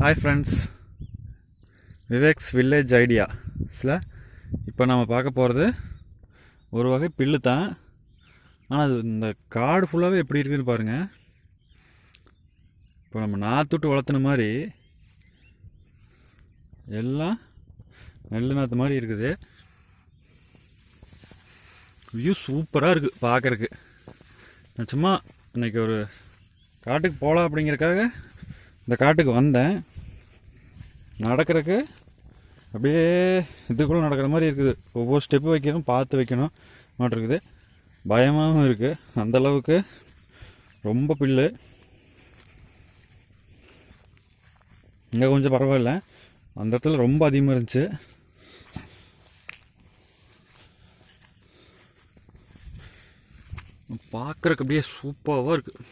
Hi friends Vivek's village ஐடியாஸில் இப்போ நம்ம பார்க்க போகிறது ஒரு வகை பில்லு தான். ஆனால் அது இந்த காடு ஃபுல்லாகவே எப்படி இருக்குதுன்னு பாருங்கள் இப்போ நம்ம நாற்றுட்டு வளர்த்துன மாதிரி எல்லாம் நெல் நாற்று மாதிரி இருக்குது. வியூ சூப்பராக இருக்குது பார்க்குறக்கு நான் சும்மா இன்னைக்கு ஒரு காட்டுக்கு போகலாம் அப்படிங்கிறக்காக இந்த காட்டுக்கு வந்தேன். நடக்கிறதுக்கு அப்படியே இதுக்குள்ளே நடக்கிற மாதிரி இருக்குது. ஒவ்வொரு ஸ்டெப்பு வைக்கணும் பார்த்து வைக்கணும் மாட்டிருக்குது. பயமாகவும் இருக்குது அந்தளவுக்கு ரொம்ப பில்லு. இங்கே கொஞ்சம் பரவாயில்ல. அந்த இடத்துல ரொம்ப அதிகமாக இருந்துச்சு. பார்க்குறக்கு அப்படியே சூப்பராக இருக்குது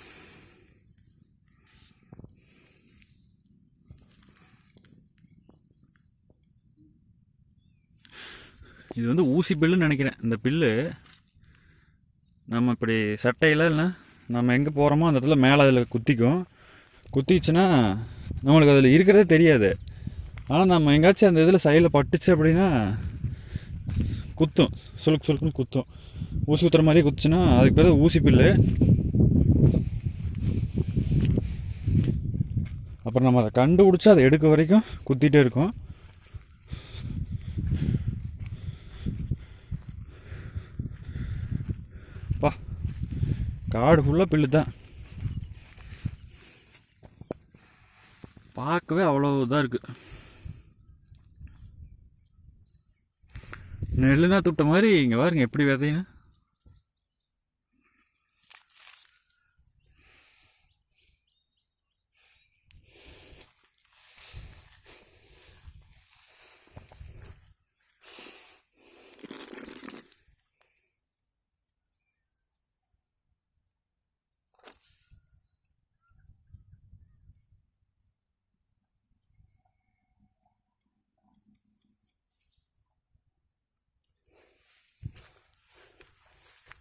இது வந்து ஊசி பில்லுன்னு நினைக்கிறேன். இந்த பில்லு நம்ம இப்படி சட்டையில் இல்லை நம்ம எங்கே போகிறோமோ அந்த இடத்துல மேலே அதில் குத்திக்கும். குத்திச்சுன்னா நம்மளுக்கு அதில் இருக்கிறதே தெரியாது. ஆனால் நம்ம எங்கேயாச்சும் அந்த இதில் சைடில் பட்டுச்சு அப்படின்னா குத்தும். சுளுக்கு சுளுக்குன்னு குத்தும். ஊசி குத்துற மாதிரியே குத்துச்சுன்னா அதுக்கு பேர் ஊசி பில்லு. அப்புறம் நம்ம அதை கண்டுபிடிச்சி அதை எடுக்க வரைக்கும் குத்திகிட்டே இருக்கும். காடு ஃபுல்லாக பில்லு தான் பார்க்கவே அவ்வளோ இதாக இருக்குது நெல்லுனா துட்ட மாதிரி இங்கே பாருங்க எப்படி விதைன்னு.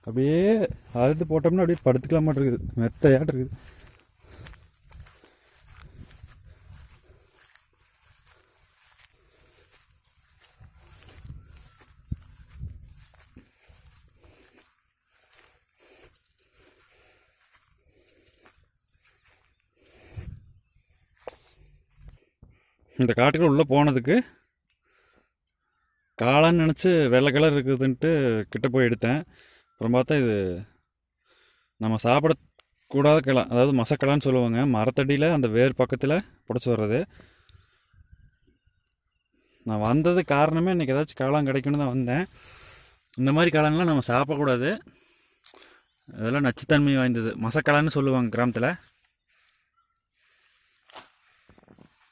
அப்படியே அறுத்து போட்டோம்னா அப்படியே படுத்துக்கலாம் மாட்டு இருக்குது. மெத்தையாட்டு இருக்குது. இந்த காட்டுக்குள்ள உள்ளே போனதுக்கு காளான்னு நினச்சி வெள்ளை கலர் இருக்குதுன்ட்டு கிட்ட போய் எடுத்தேன். அப்புறம் பார்த்தா இது நம்ம சாப்பிடக்கூடாத கிளா அதாவது மசக்கிழான்னு சொல்லுவாங்க. மரத்தடியில் அந்த வேர் பக்கத்தில் பிடிச்சி வர்றது. நான் வந்தது காரணமே இன்றைக்கி ஏதாச்சும் காளான் கிடைக்குன்னு தான் வந்தேன். இந்த மாதிரி காளான்லாம் நம்ம சாப்பிடக்கூடாது. அதெல்லாம் நச்சுத்தன்மை வாய்ந்தது. மசக்கலான்னு சொல்லுவாங்க கிராமத்தில்.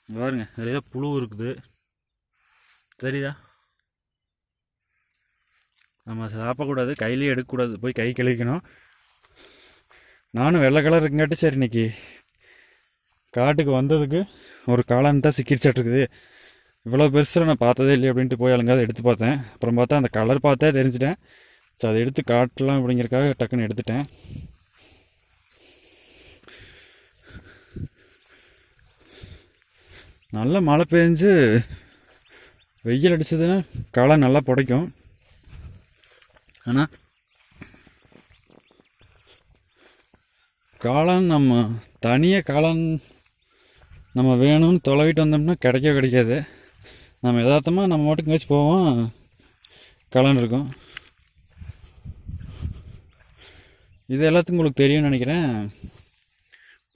பாருங்க நிறைய புழு இருக்குது. சரிதா நம்ம சாப்பிடக்கூடாது கையிலேயே எடுக்கக்கூடாது. போய் கை கழுவிக்கணும். நானும் வெள்ளை கலர் இருக்குங்காட்டி சரி இன்னைக்கு காட்டுக்கு வந்ததுக்கு ஒரு காளான் தான் சிக்கிரிச்சாட்டு இவ்வளோ பெருசில் நான் பார்த்ததே இல்லை அப்படின்ட்டு போய் அலங்காத எடுத்து பார்த்தேன். அப்புறம் பார்த்தா அந்த கலர் பார்த்தே தெரிஞ்சிட்டேன். ஸோ அதை எடுத்து காட்டலாம் அப்படிங்கிறக்காக டக்குன்னு எடுத்துட்டேன். நல்ல மழை பெஞ்சு வெயில் அடிச்சதுன்னா காளான் நல்லா புடைக்கும். ஆனால் காளான் நம்ம தனியாக காளான் நம்ம வேணும்னு தொலைவிட்டு வந்தோம்னா கிடைக்கவே கிடைக்காது. நம்ம யதார்த்தமாக நம்ம மட்டும் கழிச்சு போவோம். காளான் இருக்கும். இது எல்லாத்துக்கும் உங்களுக்கு தெரியும்னு நினைக்கிறேன்.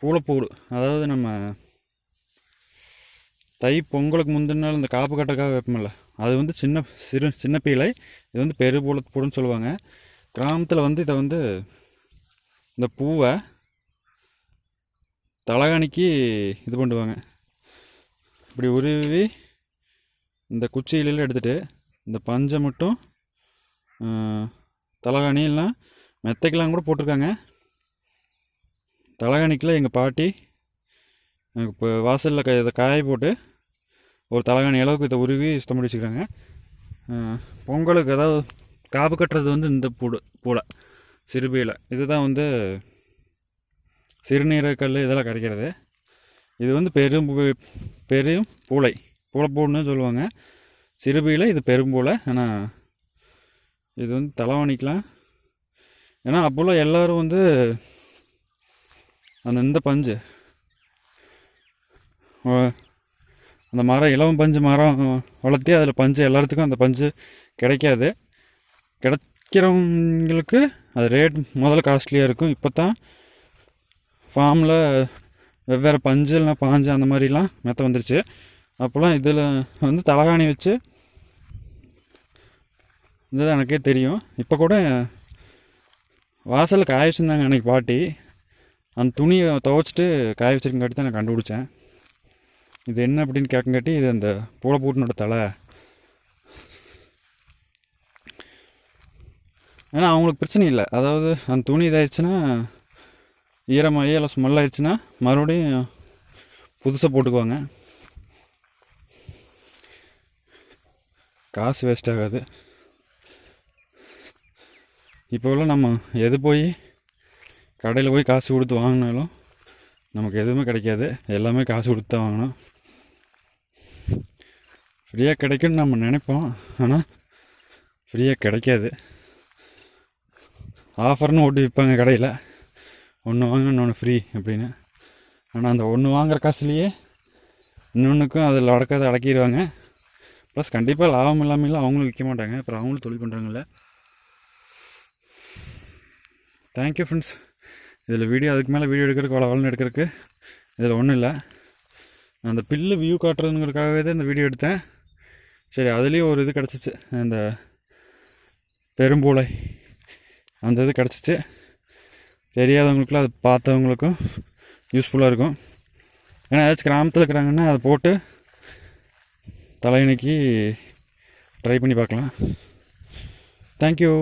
பூளைப்பூடு. அதாவது நம்ம தை பொங்கலுக்கு முந்தின நாள் இந்த காப்பு கட்டக்காக வைப்போம்ல. அது வந்து சின்ன சிறு சின்ன பீலை. இது வந்து பெருபூல பூலப்பூடுன்னு சொல்லுவாங்க. கிராமத்தில் வந்து இதை வந்து இந்த பூவை தலகாணிக்கு இது பண்ணுவாங்க. இப்படி உருவி இந்த குச்சியிலாம் எடுத்துகிட்டு இந்த பஞ்சை மட்டும் தலகாணி இல்லைன்னா மெத்தைக்கெல்லாம் கூட போட்டிருக்காங்க. தலகாணிக்கெலாம் எங்கள் பாட்டி இப்போ வாசலில் க இதை காய போட்டு ஒரு தலைகாணி அளவுக்கு இதை உருவி சுத்தம் பண்ணி வச்சுக்கிறாங்க. பொங்கலுக்கு அதாவது காப்பு கட்டுறது வந்து இந்த பூடு பூலை சிறுபியில் இதுதான் வந்து சிறுநீரக்கல் இதெல்லாம் கிடைக்கிறது இது வந்து பெரும் பூ- பெரும் பூளை பூளைப்பூன்னு சொல்லுவாங்க. சிறுபியில் இது பெரும்பூளை ஆனால் இது வந்து தலைவாணிக்கலாம். ஏன்னா அப்போல்லாம் எல்லோரும் வந்து அந்த இந்த பஞ்சு அந்த மரம் இளவம் பஞ்சு மரம் வளர்த்தி அதில் பஞ்சு எல்லாத்துக்கும் அந்த பஞ்சு கிடைக்காது. கிடைக்கிறவங்களுக்கு அது ரேட் முதல்ல காஸ்ட்லியாக இருக்கும். இப்போ தான் ஃபார்மில் வெவ்வேறு பஞ்சு இல்லைனா பாஞ்சு அந்த மாதிரிலாம் மெத்த வந்துருச்சு. அப்போல்லாம் இதில் வந்து தலகாணி வச்சு இது எனக்கே தெரியும். இப்போ கூட வாசலில் காய வச்சுருந்தாங்க அன்றைக்கி பாட்டி. அந்த துணியை துவைச்சிட்டு காய வச்சிருக்காட்டி தான் நான் கண்டுபிடிச்சேன். இது என்ன அப்படின்னு கேட்கங்காட்டி இது அந்த பூளைப்பூட்டினோட தலை. ஏன்னா அவங்களுக்கு பிரச்சனை இல்லை. அதாவது அந்த துணி இதாயிடுச்சுன்னா ஈரமாகி இல்லை ஸ்மெல் ஆயிடுச்சுன்னா மறுபடியும் புதுசாக போட்டுக்குவாங்க. காசு வேஸ்ட் ஆகாது. இப்போல்லாம் நம்ம எது போய் கடையில் போய் காசு கொடுத்து வாங்கினாலும் நமக்கு எதுவுமே கிடைக்காது. எல்லாமே காசு கொடுத்து தான் வாங்கணும். ஃப்ரீயாக கிடைக்கும்னு நம்ம நினைப்போம். ஆனால் ஃப்ரீயாக கிடைக்காது. ஆஃபர்னு ஓட்டி விற்பாங்க கடையில். ஒன்று வாங்க இன்னொன்று ஃப்ரீ அப்படின்னு. ஆனால் அந்த ஒன்று வாங்குற காசுலேயே இன்னொன்றுக்கும் அதில் அடக்காத அடக்கிடுவாங்க. ப்ளஸ் கண்டிப்பாக லாபம் இல்லாமல் அவங்களும் விற்க மாட்டாங்க. அப்புறம் அவங்களும் தொழில் பண்ணுறாங்கல்ல தேங்க்யூ ஃப்ரெண்ட்ஸ் இதில் வீடியோ அதுக்கு மேலே வீடியோ எடுக்கிறதுக்கு வள எடுக்கிறதுக்கு இதில் ஒன்றும் இல்லை. நான் அந்த பில்லு வியூ காட்டுறதுங்கிறதுக்காகவே தான் இந்த வீடியோ எடுத்தேன். சரி அதுலேயும் ஒரு இது கிடச்சிச்சு. அந்த பெரும்பூளை. அந்த இது கிடச்சிச்சு. தெரியாதவங்களுக்குலாம் அது பார்த்தவங்களுக்கும் யூஸ்ஃபுல்லாக இருக்கும். ஏன்னா ஏதாச்சும் கிராமத்தில் இருக்கிறாங்கன்னா அதை போட்டு தலையணைக்கு ட்ரை பண்ணி பார்க்கலாம். தேங்க்யூ